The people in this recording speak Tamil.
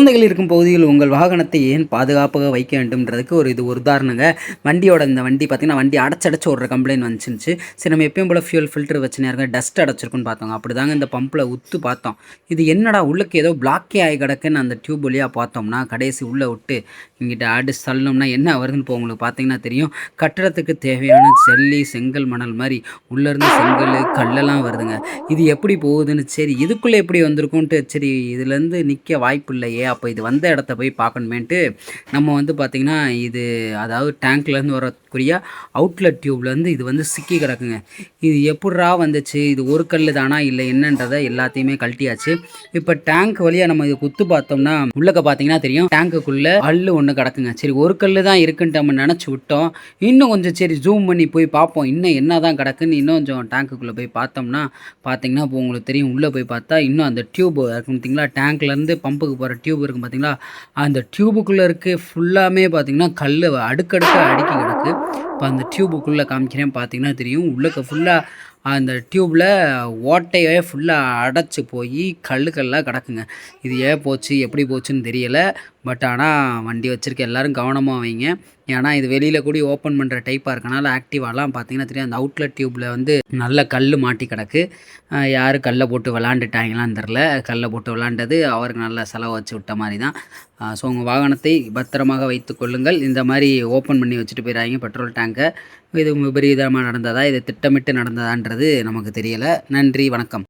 குழந்தைகள் இருக்கும் பகுதியில் உங்கள் வாகனத்தை ஏன் பாதுகாப்பாக வைக்க வேண்டும்ன்றதுக்கு ஒரு இது ஒரு உதாரணங்க. வண்டியோட இந்த வண்டி பார்த்திங்கன்னா வண்டி அடைச்சடைச்சு ஓடுற கம்ப்ளைண்ட் வந்துச்சு சரி நம்ம எப்பயும் போல் ஃபியூல் ஃபில்டர் வச்சு நேரம் டஸ்ட் அடைச்சிருக்குன்னு பார்த்தோங்க. அப்படி தாங்க இந்த பம்பில் உத்து பார்த்தோம். இது என்னடா உள்ளுக்கு ஏதோ பிளாக்கே ஆகி கிடக்குன்னு அந்த டியூப் வழியாக பார்த்தோம்னா கடைசி உள்ளே விட்டு இங்கிட்ட அடி தள்ளோம்னா என்ன வருதுன்னு இப்போ உங்களுக்கு பார்த்தீங்கன்னா தெரியும். கட்டடத்துக்கு தேவையான ஜல்லி செங்கல் மணல் மாதிரி உள்ளேருந்து செங்கல் கல்லெல்லாம் வருதுங்க. இது எப்படி போகுதுன்னு சரி இதுக்குள்ளே எப்படி வந்திருக்கும்ன்ட்டு சரி இதுலேருந்து நிற்க வாய்ப்பு இல்லையே அப்போ இது வந்த இடத்த போய் பார்க்கணுமேன்ட்டு நம்ம வந்து பார்த்திங்கன்னா இது அதாவது டேங்க்லேருந்து வரக்கூடிய அவுட்லெட் டியூப்லேருந்து இது வந்து சிக்கி கிடக்குங்க. இது எப்படிரா வந்துச்சு? இது ஒரு கல் தானா? இல்லை என்னன்றதை எல்லாத்தையுமே கழட்டியாச்சு. இப்போ டேங்க் வழியாக நம்ம இது குத்து பார்த்தோம்னா உள்ளக்க பார்த்தீங்கன்னா தெரியும். டேங்குக்குள்ளே கல் ஒன்று கிடக்குங்க. சரி ஒரு கல் தான் இருக்குன்ட்டு நம்ம நினச்சி விட்டோம். இன்னும் கொஞ்சம் சரி ஜூம் பண்ணி போய் பார்ப்போம். இன்னும் என்ன தான் கிடக்குன்னு இன்னும் கொஞ்சம் டேங்க்குள்ளே போய் பார்த்தோம்னா பார்த்தீங்கன்னா இப்போ உங்களுக்கு தெரியும். உள்ளே போய் பார்த்தா இன்னும் அந்த டியூப் இருக்கும் பார்த்தீங்களா? டேங்க்லேருந்து பம்புக்கு போகிற டியூப் இருக்கும் பார்த்தீங்களா? அந்த டியூபுக்குள்ளே இருக்க ஃபுல்லாமே பார்த்தீங்கன்னா கல் அடுக்கடுக்க அடுக்கி கிடக்கு. இப்போ அந்த டியூபுக்குள்ளே காமிக்கிறேன் பார்த்தீங்கன்னா தெரியும். உள்ளக்க ஃபுல்லாக அந்த டியூப்பில் ஓட்டையே ஃபுல்லாக அடைச்சி போய் கல் கல்லாக கிடக்குங்க. இது ஏன் போச்சு எப்படி போச்சுன்னு தெரியலை. பட் ஆனால் வண்டி வச்சுருக்க எல்லோரும் கவனமாக வைங்க. ஏன்னா இது வெளியில் கூடி ஓப்பன் பண்ணுற டைப்பாக இருக்கனால ஆக்டிவாலாம் பார்த்தீங்கன்னா தெரியும் அந்த அவுட்லெட் டியூப்பில் வந்து நல்ல கல் மாட்டி கிடக்கு. யார் கல்லை போட்டு விளாண்டுட்டாங்களான்னு தெரில கல்லை போட்டு விளாண்டது அவருக்கு நல்ல செலவு வச்சு விட்ட மாதிரி தான் ஸோ உங்கள் வாகனத்தை பத்திரமாக வைத்து கொள்ளுங்கள். இந்த மாதிரி ஓப்பன் பண்ணி வச்சுட்டு போயிடாங்க பெட்ரோல் டேங்கை இது விபரீதமாக நடந்ததா? இது திட்டமிட்டு நடந்ததான்றது நமக்கு தெரியலை. நன்றி வணக்கம்.